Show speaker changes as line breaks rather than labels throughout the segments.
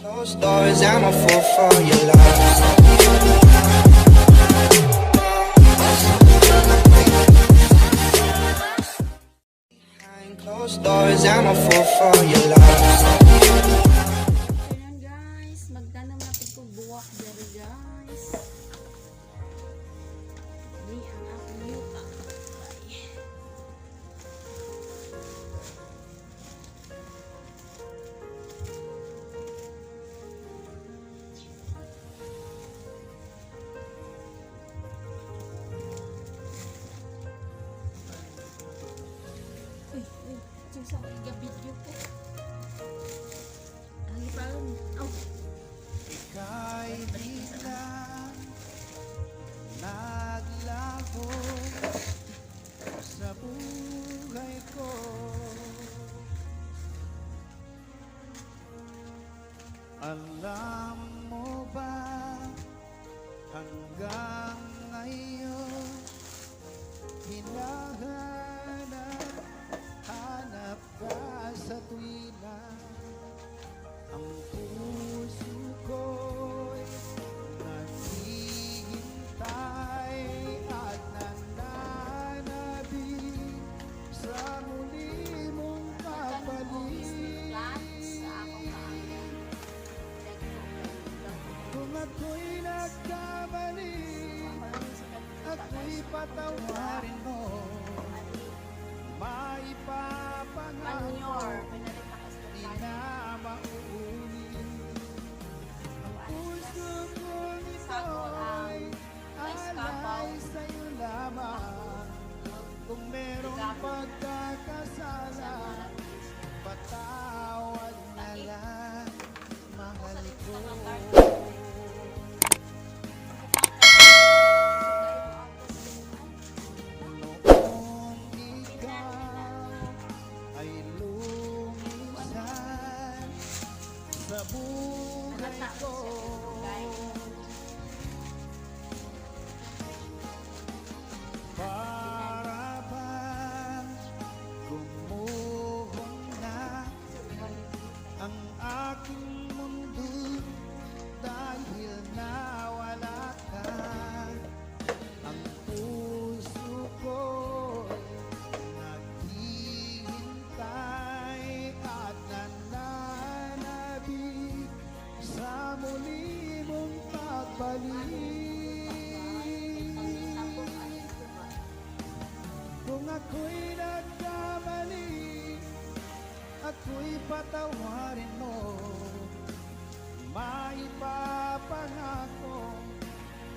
Closed doors, I'm a fool for your love. Behind closed doors, I'm a fool for your love.
Sa video ko. Ang ipang, oh,
Ika'y na naglaho sa buhay ko. Alam mo ba hanggang ngayon hinahanap Um... ang aking mundo dahil nawala ka. Ang puso ko naghihintay at nananabik sa muli mong pagbalik. Kung ako'y nagkamali, ako'y patawarin mo. Maipapangako,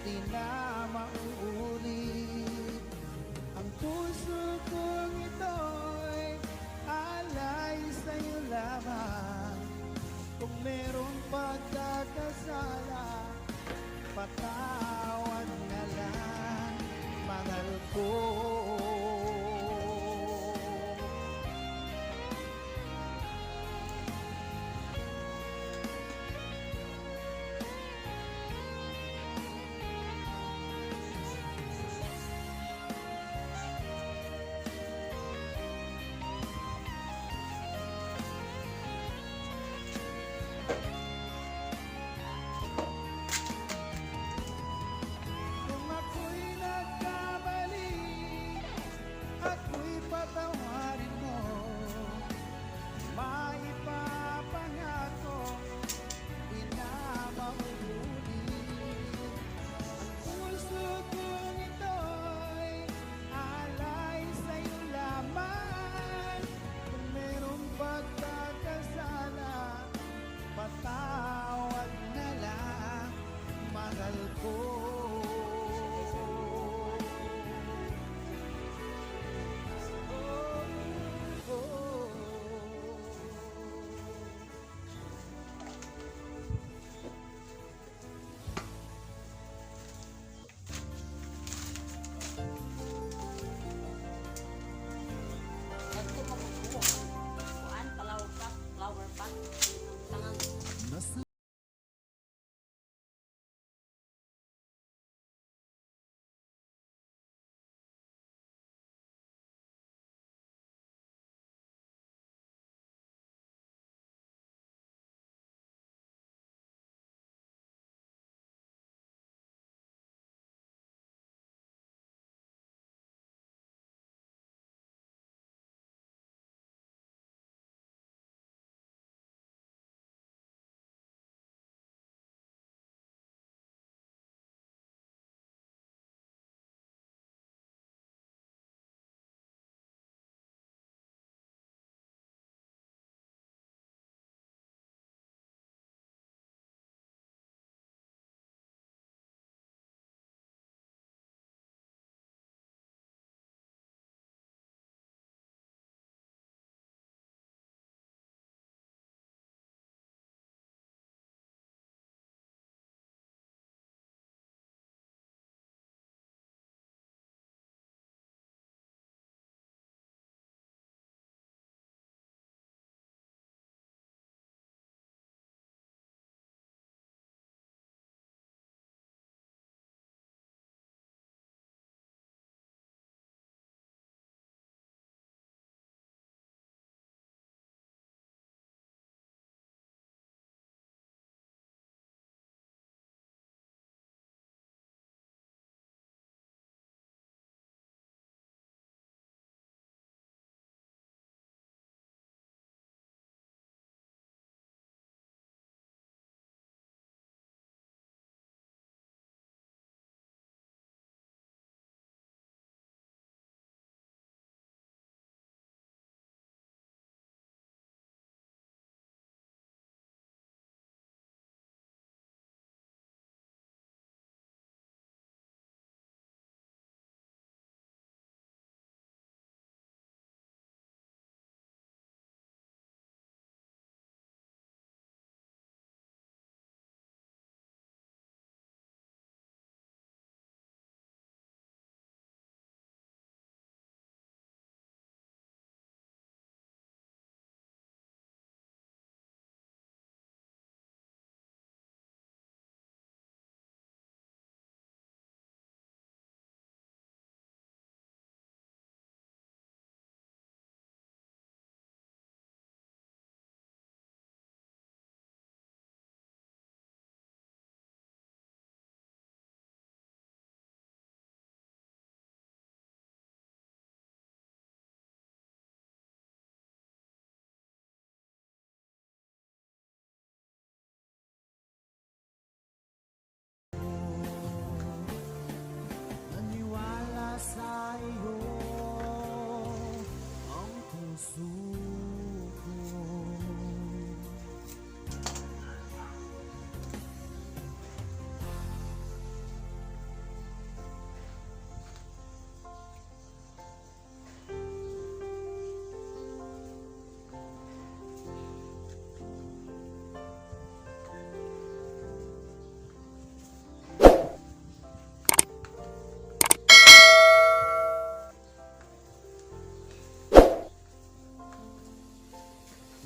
di na mauulit. Ang puso kong ito'y alay sa'yo lamang. Kung merong pagkakasala, patawad alcohol.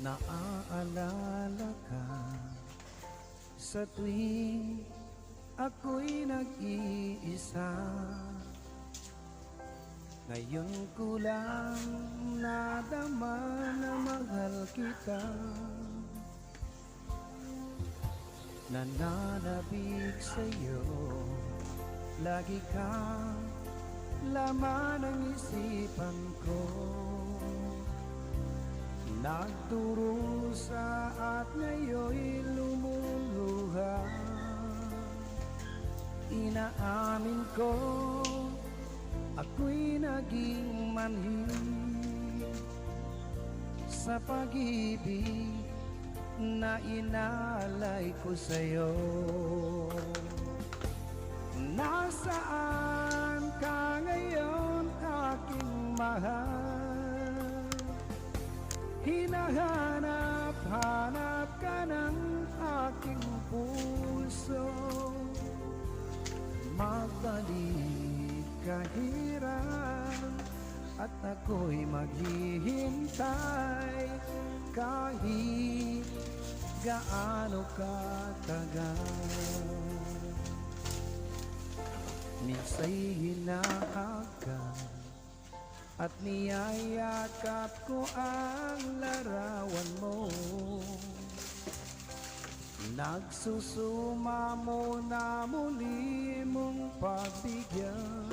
Naaalala ka. Sa tuwing ako'y nag-iisa Ngayon ko lang nadama na mahal kita. Nananabig sa'yo Lagi ka laman ng isipan ko Nagdurusa at ngayon lumuluha. Inaamin ko Ako'y naging manhid Sa pag-ibig na inalay ko sa'yo. Nasaan ka ngayon aking mahal Hinahanap-hanap ka ng aking puso. Magbalik kahirap At ako'y maghihintay. Kahit gaano katagal Minsa'y hinahagan At niyayakap ko ang larawan mo. Nagsusuma mo na muli mong pagbigyan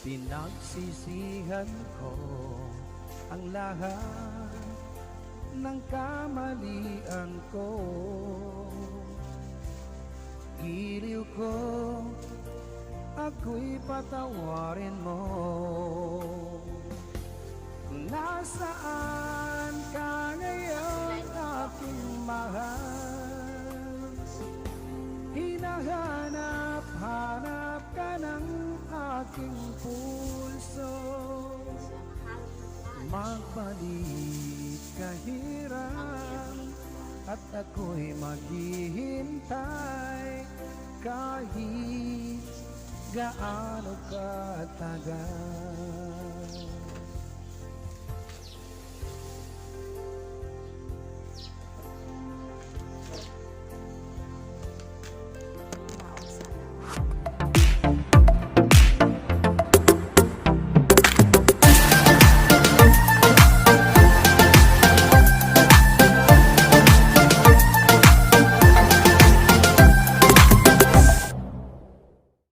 Pinagsisihan ko ang lahat ng kamalian ko patawarin mo. Nasaan ka ngayon aking mahal Hinahanap-hanap ka ng aking puso Magbalik kahirap At ako'y maghihintay Kahit gaano katagal